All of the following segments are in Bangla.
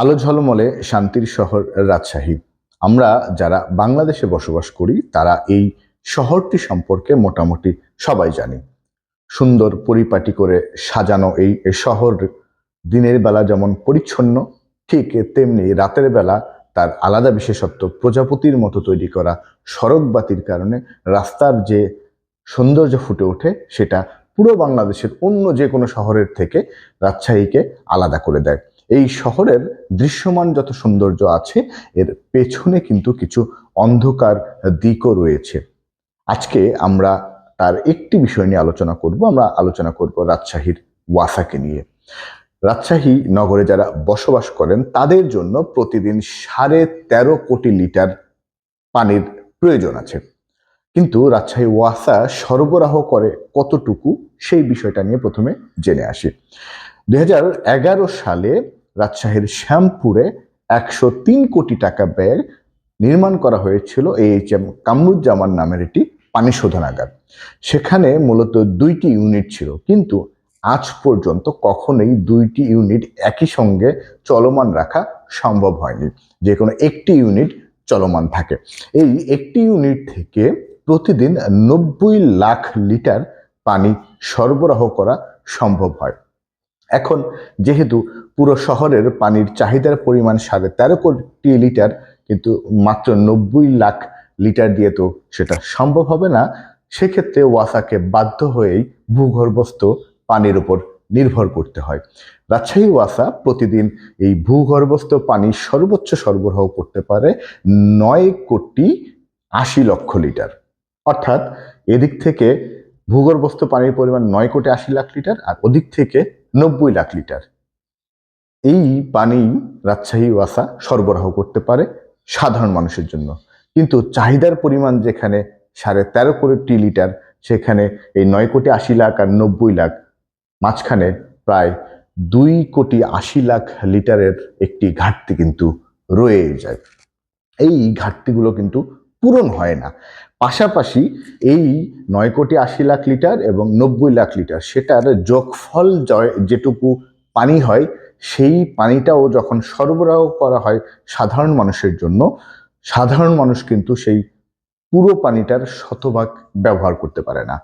আলো ঝলমলে শান্তির শহর রাজশাহী। আমরা যারা বাংলাদেশে বসবাস করি, তারা এই শহরটি সম্পর্কে মোটামুটি সবাই জানি। সুন্দর পরিপাটি করে সাজানো এই শহর দিনের বেলা যেমন পরিচ্ছন্ন, ঠিক তেমনি রাতের বেলা তার আলাদা বিশেষত্ব, প্রজাপতির মতো তৈরি করা সড়ক বাতির কারণে রাস্তার যে সৌন্দর্য ফুটে ওঠে, সেটা পুরো বাংলাদেশের অন্য যে কোনো শহরের থেকে রাজশাহীকে আলাদা করে দেয়। এই শহরের দৃশ্যমান যত সৌন্দর্য আছে, এর পেছনে কিন্তু কিছু অন্ধকার দিকও রয়েছে। আজকে আমরা তার একটি বিষয় নিয়ে আলোচনা করব। আমরা আলোচনা করব রাজশাহীর ওয়াসাকে নিয়ে। রাজশাহী নগরে যারা বসবাস করেন, তাদের জন্য প্রতিদিন সাড়ে তেরো কোটি লিটার পানির প্রয়োজন আছে। কিন্তু রাজশাহী ওয়াসা সরবরাহ করে কতটুকু, সেই বিষয়টা নিয়ে প্রথমে জেনে আসি। দু হাজার এগারো সালে রাজশাহীর শ্যামপুরে একশো তিন কোটি টাকা ব্যয় নির্মাণ করা হয়েছিল এইচ এম কামরুজ্জামান নামের একটি পানি শোধনাগার। সেখানে মূলত দুইটি ইউনিট ছিল, কিন্তু আজ পর্যন্ত কখনোই দুইটি ইউনিট একই সঙ্গে চলমান রাখা সম্ভব হয়নি। যে কোনো একটি ইউনিট চলমান থাকে। এই একটি ইউনিট থেকে প্রতিদিন নব্বই লাখ লিটার পানি সরবরাহ করা সম্ভব হয়। এখন যেহেতু পুরো শহরের পানির চাহিদার পরিমাণ সাড়ে তেরো কোটি লিটার, কিন্তু মাত্র নব্বই লাখ লিটার দিয়ে তো সেটা সম্ভব হবে না, সেক্ষেত্রে ওয়াসাকে বাধ্য হয়েই ভূগর্ভস্থ পানির উপর নির্ভর করতে হয়। রাজশাহী ওয়াসা প্রতিদিন এই ভূগর্ভস্থ পানি সর্বোচ্চ সরবরাহ করতে পারে নয় কোটি আশি লক্ষ লিটার। অর্থাৎ এদিক থেকে ভূগর্ভস্থ পানির পরিমাণ নয় কোটি আশি লাখ লিটার, আর ওদিক থেকে নব্বই লাখ লিটার। এই পানি রাজশাহী ওয়াসা সরবরাহ করতে পারে সাধারণ মানুষের জন্য। কিন্তু চাহিদার পরিমাণ যেখানে সাড়ে তেরো কোটি লিটার, সেখানে এই নয় কোটি আশি লাখ আর নব্বই লাখ, মাঝখানে প্রায় দুই কোটি আশি লাখ লিটারের একটি ঘাটতি কিন্তু রয়ে যায়। এই ঘাটতিগুলো কিন্তু পূরণ হয় না। পাশাপাশি এই নয় কোটি আশি লাখ লিটার এবং নব্বই লাখ লিটার সেটার যোগফল যেটুকু পানি হয়, সেই পানিটাও যখন সরবরাহ করা হয় সাধারণ মানুষের জন্য, সাধারণ মানুষ কিন্তু সেই পুরো পানিটার শতভাগ ব্যবহার করতে পারে না।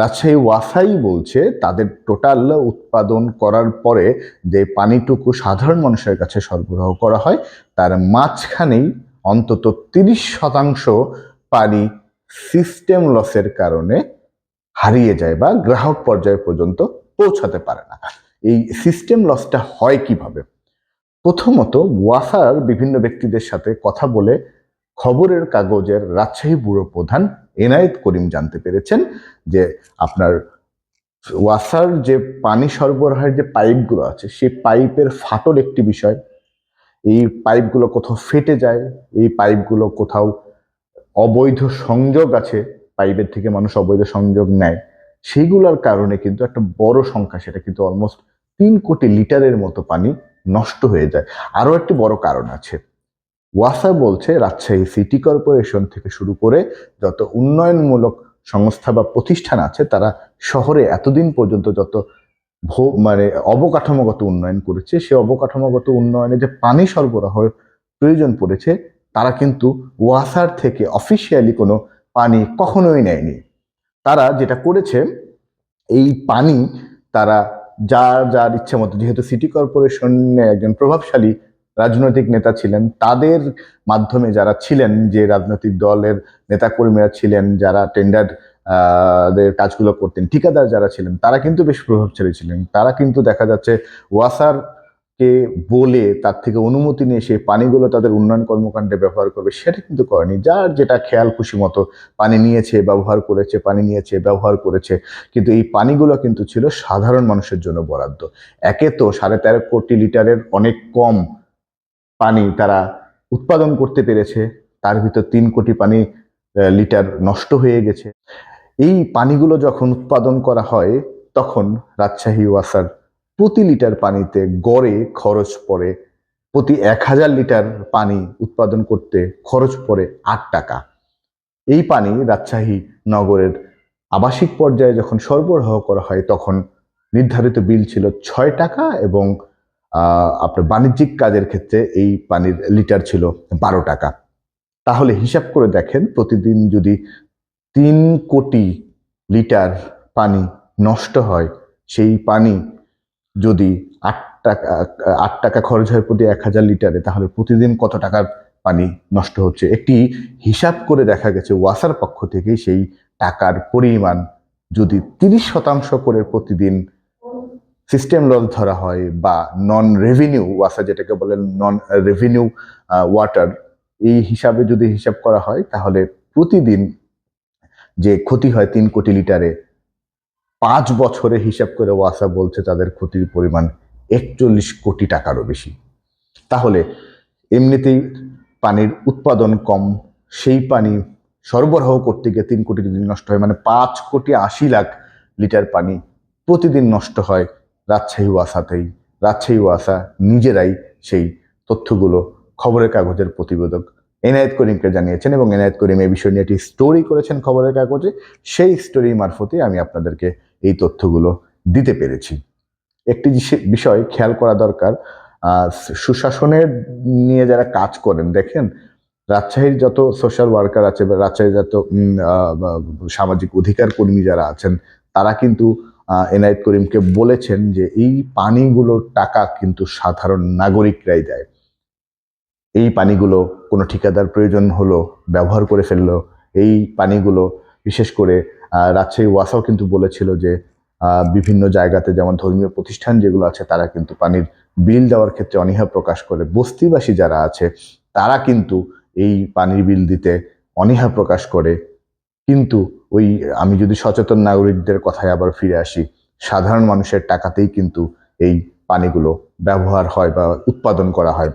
রাজশাহী ওয়াসাই বলছে, তাদের টোটাল উৎপাদন করার পরে যে পানিটুকু সাধারণ মানুষের কাছে সরবরাহ করা হয়, তার মাঝখানেই অন্তত তিরিশ শতাংশ পানি সিস্টেম লসের কারণে হারিয়ে যায় বা গ্রাহক পর্যায় পর্যন্ত পৌঁছাতে পারে না। এই সিস্টেম লসটা হয় কীভাবে? প্রথমত ওয়াসার বিভিন্ন ব্যক্তিদের সাথে কথা বলে খবরের কাগজের রাজশাহী ব্যুরো প্রধান এনায়েত করিম জানতে পেরেছেন যে আপনার ওয়াসার যে পানি সরবরাহের যে পাইপগুলো আছে, সেই পাইপের ফাটল একটি বিষয়। এই পাইপগুলো কোথাও ফেটে যায়, এই পাইপগুলো কোথাও অবৈধ সংযোগ আছে, পাইপের থেকে মানুষ অবৈধ সংযোগ নেয়। সেইগুলোর কারণে কিন্তু একটা বড় সংখ্যা, সেটা কিন্তু অলমোস্ট তিন কোটি লিটারের মতো পানি নষ্ট হয়ে যায়। আরও একটি বড় কারণ আছে। ওয়াসা বলছে, রাজশাহী সিটি কর্পোরেশন থেকে শুরু করে যত উন্নয়নমূলক সংস্থা বা প্রতিষ্ঠান আছে, তারা শহরে এতদিন পর্যন্ত যত মানে অবকাঠামোগত উন্নয়ন করেছে, সে অবকাঠামোগত উন্নয়নে যে পানি সরবরাহের প্রয়োজন পড়েছে তারা কিন্তু ওয়াসার থেকে অফিসিয়ালি কোনো পানি কখনোই নেয়নি। তারা যেটা করেছে, এই পানি তারা যার যার ইচ্ছে মতো, যেহেতু সিটি কর্পোরেশনে একজন প্রভাবশালী রাজনৈতিক নেতা ছিলেন, তাদের মাধ্যমে যারা ছিলেন, যে রাজনৈতিক দলের নেতাকর্মীরা ছিলেন, যারা টেন্ডার দের কাজগুলো করতেন, ঠিকাদার যারা ছিলেন, তারা কিন্তু বেশ প্রভাবশালী ছিলেন। তারা কিন্তু দেখা যাচ্ছে ওয়াসার কে বলে, তার থেকে অনুমতি নিয়ে সেই পানিগুলো তাদের উন্নয়ন কর্মকাণ্ডে ব্যবহার করবে, সেটা কিন্তু করেনি। যার যেটা খেয়াল খুশি মতো, পানি নিয়েছে, ব্যবহার করেছে, পানি নিয়েছে, ব্যবহার করেছে, কিন্তু এই পানিগুলো কিন্তু ছিল সাধারণ মানুষের জন্য বরাদ্দ। একে তো সাড়ে তেরো কোটি লিটারের অনেক কম পানি তারা উৎপাদন করতে পেরেছে, তার ভিতর তিন কোটি পানি লিটার নষ্ট হয়ে গেছে। এই পানিগুলো যখন উৎপাদন করা হয়, তখন রাজশাহী ওয়াসার প্রতি লিটার পানিতে গড়ে খরচ পড়ে, প্রতি এক হাজার লিটার পানি উৎপাদন করতে খরচ পড়ে আট টাকা। এই পানি রাজশাহী নগরের আবাসিক পর্যায়ে যখন সরবরাহ করা হয়, তখন নির্ধারিত বিল ছিল ছয় টাকা এবং আপনার বাণিজ্যিক কাজের ক্ষেত্রে এই পানির লিটার ছিল বারো টাকা। তাহলে হিসাব করে দেখেন, প্রতিদিন যদি তিন কোটি লিটার পানি নষ্ট হয়, সেই পানি যদি আট টাকা আট টাকা খরচ হয় প্রতি এক হাজার লিটারে, তাহলে প্রতিদিন কত টাকার পানি নষ্ট হচ্ছে? একটি হিসাব করে দেখা গেছে, ওয়াসার পক্ষ থেকে সেই টাকার পরিমাণ যদি তিরিশ শতাংশ করে প্রতিদিন সিস্টেম লস ধরা হয় বা নন রেভিনিউ ওয়াসা যেটাকে বলেন নন রেভিনিউ ওয়াটার এই হিসাবে যদি হিসাব করা হয়, তাহলে প্রতিদিন যে ক্ষতি হয় তিন কোটি লিটারে পাঁচ বছরে হিসাব করে ওয়াসা বলছে তাদের ক্ষতির পরিমাণ একচল্লিশ কোটি টাকারও বেশি। তাহলে এমনিতেই পানির উৎপাদন কম, সেই পানি সরবরাহ করতে গিয়ে তিন কোটি যদি নষ্ট হয় মানে পাঁচ কোটি আশি লাখ লিটার পানি প্রতিদিন নষ্ট হয় রাজশাহী ওয়াসাতেই। রাজশাহী ওয়াসা নিজেরাই সেই তথ্যগুলো খবরের কাগজের প্রতিবেদক এনায়েত করিমকে জানিয়েছেন এবং এনায়েত করিম এই বিষয় নিয়ে একটি স্টোরি করেছেন খবরের কাগজে। সেই স্টোরি মারফতে আমি আপনাদেরকে এই তথ্যগুলো দিতে পেরেছি। একটি বিষয় খেয়াল করা দরকার। সুশাসনের নিয়ে যারা কাজ করেন, দেখেন রাজশাহীর যত সোশ্যাল ওয়ার্কার আছে বা রাজশাহীর যত সামাজিক অধিকার কর্মী যারা আছেন, তারা কিন্তু এনায়েত করিমকে বলেছেন যে এই পানিগুলোর টাকা কিন্তু সাধারণ নাগরিকরাই দেয়। এই পানিগুলো কোনো ঠিকাদার প্রয়োজন হলো, ব্যবহার করে ফেলল, এই পানিগুলো বিশেষ করে রাজশাহী ওয়াসাও কিন্তু বলেছিল যে বিভিন্ন জায়গাতে যেমন ধর্মীয় প্রতিষ্ঠান যেগুলো আছে, তারা কিন্তু পানির বিল দেওয়ার ক্ষেত্রে অনীহা প্রকাশ করে। বস্তিবাসী যারা আছে, তারা কিন্তু এই পানির বিল দিতে অনীহা প্রকাশ করে। কিন্তু ওই, আমি যদি সচেতন নাগরিকদের কথায় আবার ফিরে আসি, সাধারণ মানুষের টাকাতেই কিন্তু এই পানিগুলো ব্যবহার হয় বা উৎপাদন করা হয়।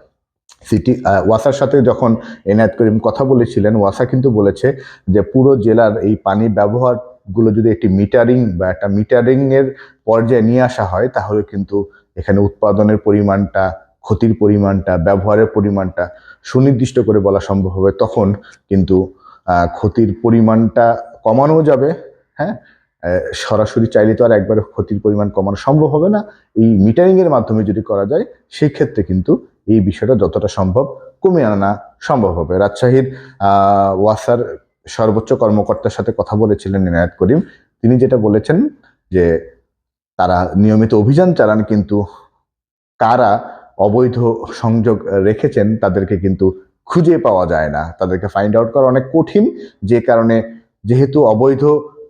সিটি ওয়াসার সাথে যখন এনায়েত করিম কথা বলেছিলেন, ওয়াসা কিন্তু বলেছে যে পুরো জেলার এই পানি ব্যবহারগুলো যদি একটি মিটারিং বা একটা মিটারিং এর পর্যায়ে নিয়ে আসা হয়, তাহলে কিন্তু এখানে উৎপাদনের পরিমাণটা, ক্ষতির পরিমাণটা, ব্যবহারের পরিমাণটা সুনির্দিষ্ট করে বলা সম্ভব হবে। তখন কিন্তু ক্ষতির পরিমাণটা কমানো যাবে হ্যাঁ? সরাসরি চাইলে তো আর একবারে ক্ষতির পরিমাণ কমানো সম্ভব হবে না। এই মিটারিং এর মাধ্যমে যদি করা যায়, সেই ক্ষেত্রে কিন্তু এই বিষয়টা যতটা সম্ভব কমিয়ে আনা সম্ভব হবে। রাজশাহীর ওয়াসার সর্বোচ্চ কর্মকর্তার সাথে কথা বলেছিলেন ইনায়াত করিম। তিনি যেটা বলেছেন যে, তারা নিয়মিত অভিযান চালান কিন্তু কারা অবৈধ সংযোগ রেখেছেন তাদেরকে কিন্তু খুঁজে পাওয়া যায় না। তাদেরকে ফাইন্ড আউট করা অনেক কঠিন। যে কারণে যেহেতু অবৈধ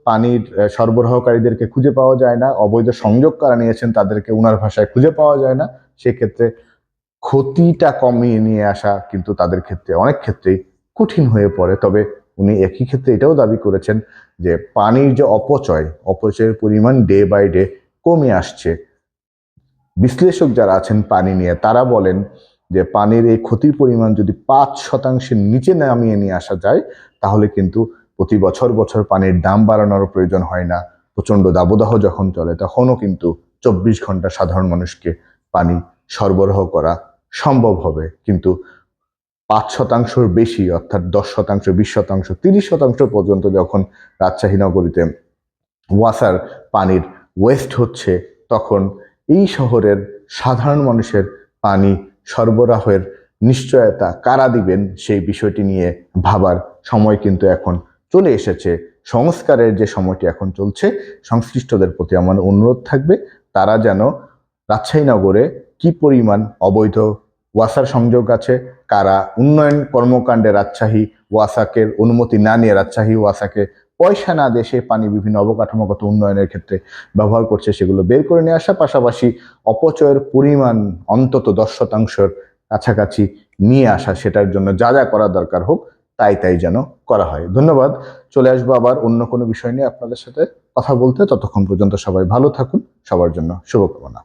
পানির সরবরাহকারীদেরকে খুঁজে পাওয়া যায় না, অবৈধ সংযোগ কারা নিয়েছেন তাদেরকে উনার ভাষায় খুঁজে পাওয়া যায় না, সেক্ষেত্রে ক্ষতিটা কমিয়ে নিয়ে আসা কিন্তু তাদের ক্ষেত্রে, অনেক ক্ষেত্রেই কঠিন হয়ে পড়ে। তবে উনি একই ক্ষেত্রে এটাও দাবি করেছেন যে পানির যে অপচয়, অপচয়ের পরিমাণ ডে বাই ডে কমে আসছে। বিশ্লেষক যারা আছেন পানি নিয়ে, তারা বলেন যে পানির এই ক্ষতির পরিমাণ যদি পাঁচ শতাংশের নিচে নামিয়ে নিয়ে আসা যায়, তাহলে কিন্তু প্রতি বছর বছর পানির দাম বাড়ানোর প্রয়োজন হয় না। প্রচণ্ড দাবদাহ যখন চলে, তখনও কিন্তু চব্বিশ ঘণ্টা সাধারণ মানুষকে পানি সরবরাহ করা সম্ভব হবে, কিন্তু পাঁচ শতাংশের বেশি, অর্থাৎ দশ শতাংশ, বিশ শতাংশ, তিরিশ শতাংশ পর্যন্ত যখন রাজশাহী নগরীতে ওয়াসার পানির ওয়েস্ট হচ্ছে, তখন এই শহরের সাধারণ মানুষের পানি সরবরাহের নিশ্চয়তা কারা দিবেন, সেই বিষয়টি নিয়ে ভাবার সময় কিন্তু এখন চলে এসেছে। সংস্কারের যে সময়টি এখন চলছে, সংশ্লিষ্টদের প্রতি আমার অনুরোধ থাকবে, তারা যেন রাজশাহী নগরে কি পরিমাণ অবৈধ ওয়াসার সংযোগ আছে। কারা উন্নয়ন কর্মকাণ্ডে রাজশাহী ওয়াসাকের অনুমতি না নিয়ে রাজশাহী ওয়াসাকে পয়সা না সে পানি বিভিন্ন অবকাঠামোগত উন্নয়নের ক্ষেত্রে ব্যবহার করছে, সেগুলো বের করে নিয়ে আসা পাশাপাশি অপচয়ের পরিমাণ অন্তত দশ শতাংশের কাছাকাছি নিয়ে আসা, সেটার জন্য যা যা করা দরকার হোক, তাই তাই যেন করা হয়। ধন্যবাদ। চলে আসব আবার অন্য কোনো বিষয় নিয়ে আপনাদের সাথে কথা বলতে। ততক্ষণ পর্যন্ত সবাই ভালো থাকুন। সবার জন্য শুভকামনা।